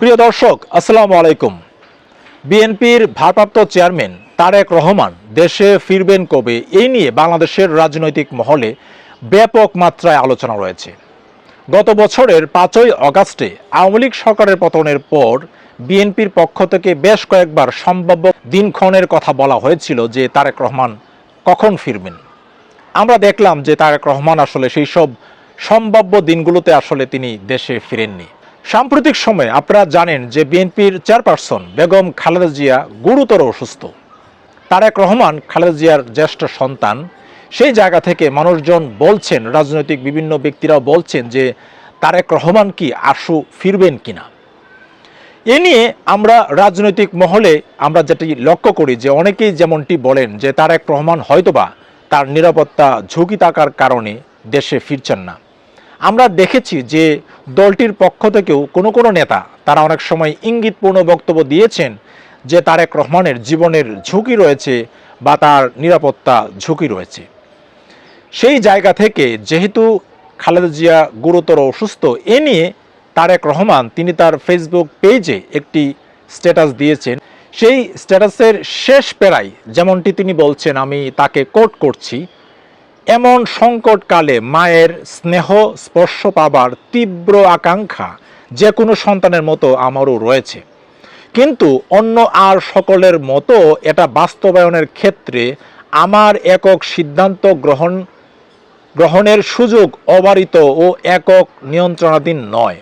প্রিয় দর্শক, আসসালামু আলাইকুম। বিএনপির ভারপ্রাপ্ত চেয়ারম্যান তারেক রহমান দেশে ফিরবেন কবে, এই নিয়ে বাংলাদেশের রাজনৈতিক মহলে ব্যাপক মাত্রায় আলোচনা রয়েছে। গত বছরের পাঁচই অগাস্টে আওয়ামী লীগ সরকারের পতনের পর বিএনপির পক্ষ থেকে বেশ কয়েকবার সম্ভাব্য দিনক্ষণের কথা বলা হয়েছিল যে তারেক রহমান কখন ফিরবেন। আমরা দেখলাম যে তারেক রহমান আসলে সেই সব সম্ভাব্য দিনগুলোতে আসলে তিনি দেশে ফিরেননি। সাম্প্রতিক সময়ে আপনারা জানেন যে বিএনপির চেয়ারপারসন বেগম খালেদা জিয়া গুরুতর অসুস্থ। তারেক রহমান খালেদা জিয়ার জ্যেষ্ঠ সন্তান। সেই জায়গা থেকে মানুষজন বলছেন, রাজনৈতিক বিভিন্ন ব্যক্তিরাও বলছেন যে তারেক রহমান কি আশু ফিরবেন কিনা। এ নিয়ে আমরা রাজনৈতিক মহলে আমরা যেটি লক্ষ্য করি যে অনেকেই যেমনটি বলেন যে তারেক রহমান হয়তোবা তার নিরাপত্তা ঝুঁকি থাকার কারণে দেশে ফিরছেন না। আমরা দেখেছি যে দলটির পক্ষ থেকেও কোনো কোনো নেতা তারা অনেক সময় ইঙ্গিতপূর্ণ বক্তব্য দিয়েছেন যে তারেক রহমানের জীবনের ঝুঁকি রয়েছে বা তার নিরাপত্তা ঝুঁকি রয়েছে। সেই জায়গা থেকে যেহেতু খালেদা জিয়া গুরুতর অসুস্থ, এ নিয়ে তারেক রহমান তিনি তার ফেসবুক পেজে একটি স্ট্যাটাস দিয়েছেন। সেই স্ট্যাটাসের শেষ পেরায় যেমনটি তিনি বলছেন, আমি তাকে কোট করছি। এমন সংকটকালে মায়ের স্নেহ স্পর্শ পাবার তীব্র আকাঙ্ক্ষা যে কোনো সন্তানের মতো আমারও রয়েছে। কিন্তু অন্য আর সকলের মতো এটা বাস্তবায়নের ক্ষেত্রে আমার একক সিদ্ধান্ত গ্রহণ, গ্রহণের সুযোগ অবারিত ও একক নিয়ন্ত্রণাধীন নয়।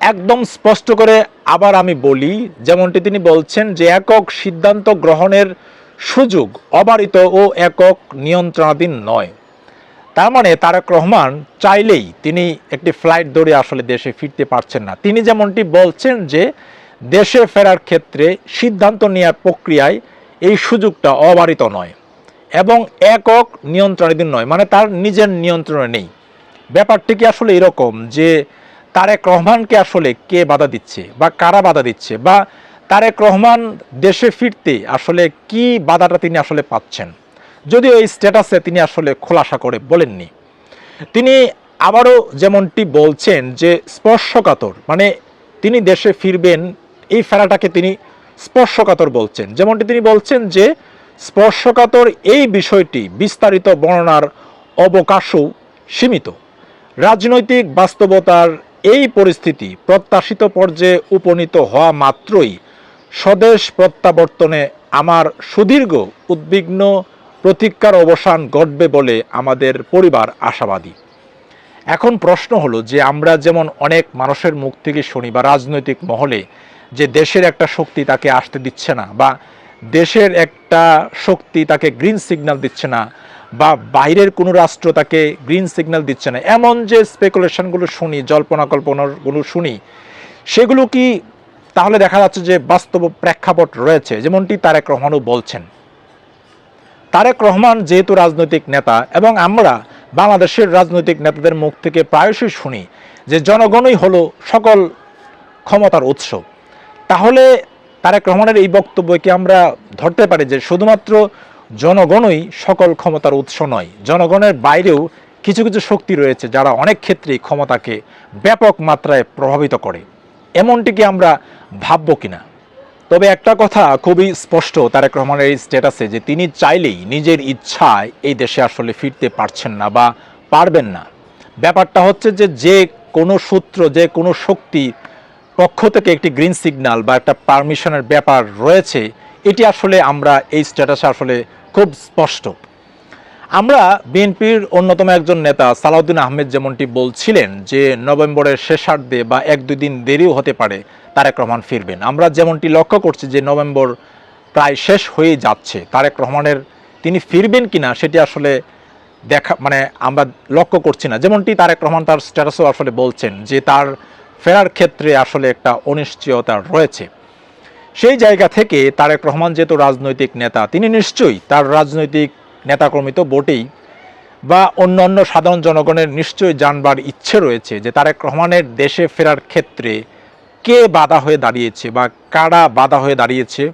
একদম স্পষ্ট করে আবার আমি বলি, যেমনটি তিনি বলছেন যে একক সিদ্ধান্ত গ্রহণের সুযোগ অবারিত ও একক নিয়ন্ত্রণাধীন নয়। তার মানে তারেক রহমান চাইলেই তিনি একটি ফ্লাইট ধরে আসলে দেশে ফিরতে পারছেন না। তিনি যেমনটি বলছেন যে, দেশে ফেরার ক্ষেত্রে সিদ্ধান্ত নেওয়ার প্রক্রিয়ায় এই সুযোগটা অবারিত নয় এবং একক নিয়ন্ত্রণাধীন নয় মানে তার নিজের নিয়ন্ত্রণে নেই। ব্যাপারটি কি আসলে এরকম যে, তারেক রহমানকে আসলে কে বাধা দিচ্ছে বা কারা বাধা দিচ্ছে বা তারেক রহমান দেশে ফিরতে আসলে কি বাধাটা তিনি আসলে পাচ্ছেন? যদিও এই স্ট্যাটাসে তিনি আসলে খোলাসা করে বলেননি। তিনি আবারও যেমনটি বলছেন যে স্পর্শকাতর মানে তিনি দেশে ফিরবেন, এই ফেরাটাকে তিনি স্পর্শকাতর বলছেন। যেমনটি তিনি বলছেন যে স্পর্শকাতর এই বিষয়টি বিস্তারিত বর্ণনার অবকাশও সীমিত। রাজনৈতিক বাস্তবতার এই পরিস্থিতি প্রত্যাশিত পর্যায়ে উপনীত হওয়া মাত্রই স্বদেশ প্রত্যাবর্তনে আমার সুদীর্ঘ, উদ্বিগ্ন প্রতীক্ষার অবসান ঘটবে বলে আমাদের পরিবার আশাবাদী। এখন প্রশ্ন হলো যে আমরা যেমন অনেক মানুষের মুখ থেকে শুনি বা রাজনৈতিক মহলে যে দেশের একটা শক্তি তাকে আসতে দিচ্ছে না বা দেশের একটা শক্তি তাকে গ্রিন সিগন্যাল দিচ্ছে না বা বাইরের কোনো রাষ্ট্র তাকে গ্রিন সিগন্যাল দিচ্ছে না। এমন যে স্পেকুলেশনগুলো শুনি, জল্পনা কল্পনাগুলো শুনি, সেগুলো কি তাহলে দেখা যাচ্ছে যে বাস্তব প্রেক্ষাপট রয়েছে, যেমনটি তারেক রহমানও বলছেন। তারেক রহমান যেহেতু রাজনৈতিক নেতা, এবং আমরা বাংলাদেশের রাজনৈতিক নেতাদের মুখ থেকে প্রায়শই শুনি যে জনগণই হলো সকল ক্ষমতার উৎস। তাহলে তারেক রহমানের এই বক্তব্যকে আমরা ধরতে পারি যে শুধুমাত্র জনগণই সকল ক্ষমতার উৎস নয়, জনগণের বাইরেও কিছু কিছু শক্তি রয়েছে যারা অনেক ক্ষেত্রেই ক্ষমতাকে ব্যাপক মাত্রায় প্রভাবিত করে? এমনটি কি আমরা ভাববো কিনা? তবে একটা কথা খুবই স্পষ্ট, তারেক রহমানের এই স্ট্যাটাসে যে তিনি চাইলেই নিজের ইচ্ছায় এই দেশে আসলে ফিরতে পারছেন না বা পারবেন না। ব্যাপারটা হচ্ছে যে যে কোনো সূত্র, যে কোনো শক্তি পক্ষ থেকে একটি গ্রিন সিগন্যাল বা একটা পারমিশনের ব্যাপার রয়েছে, এটি আসলে আমরা এই স্ট্যাটাসে আসলে খুব স্পষ্ট। আমরা বিএনপির অন্যতম একজন নেতা, সালাউদ্দিন আহমেদ যেমনটি বলছিলেন যে নভেম্বরের শেষার্ধে বা এক দুই দিন দেরিও হতে পারে, তারেক রহমান ফিরবেন। আমরা যেমনটি লক্ষ্য করছি যে নভেম্বর প্রায় শেষ হয়ে যাচ্ছে, তারেক রহমানের তিনি ফিরবেন কিনা সেটি আসলে দেখা মানে আমরা লক্ষ্য করছি না। যেমনটি তারেক রহমান তার স্ট্যাটাসও আসলে বলছেন যে তার ফেরার ক্ষেত্রে আসলে একটা অনিশ্চয়তা রয়েছে। সেই জায়গা থেকে তারেক রহমান যেহেতু রাজনৈতিক নেতা, তিনি নিশ্চয়ই তার রাজনৈতিক নেতাকর্মী তো বটেই, বা অন্যান্য সাধারণ জনগণের নিশ্চয়ই জানবার ইচ্ছে রয়েছে যে তারেক রহমানের দেশে ফেরার ক্ষেত্রে কে বাধা হয়ে দাঁড়িয়েছে বা কারা বাধা হয়ে দাঁড়িয়েছে,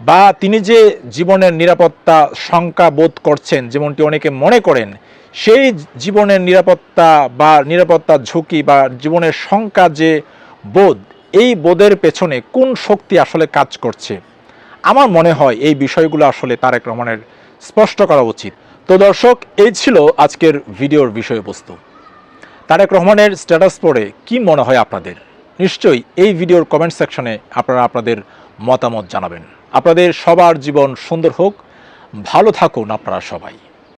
বা তিনি যে জীবনের নিরাপত্তা শঙ্কা বোধ করছেন, যেমনটি অনেকে মনে করেন, সেই জীবনের নিরাপত্তা বা নিরাপত্তা ঝুঁকি বা জীবনের শঙ্কা যে বোধ, এই বোধের পেছনে কোন শক্তি আসলে কাজ করছে? আমার মনে হয় এই বিষয়গুলো আসলে তারেক রহমানের স্পষ্ট করা উচিত। তো দর্শক, এই ছিল আজকের ভিডিওর বিষয়বস্তু। তারেক রহমানের স্ট্যাটাস পড়ে কি মনে হয় আপনাদের? নিশ্চয়ই এই ভিডিওর কমেন্ট সেকশনে আপনারা আপনাদের মতামত জানাবেন। আপনাদের সবার জীবন সুন্দর হোক। ভালো থাকুন আপনারা সবাই।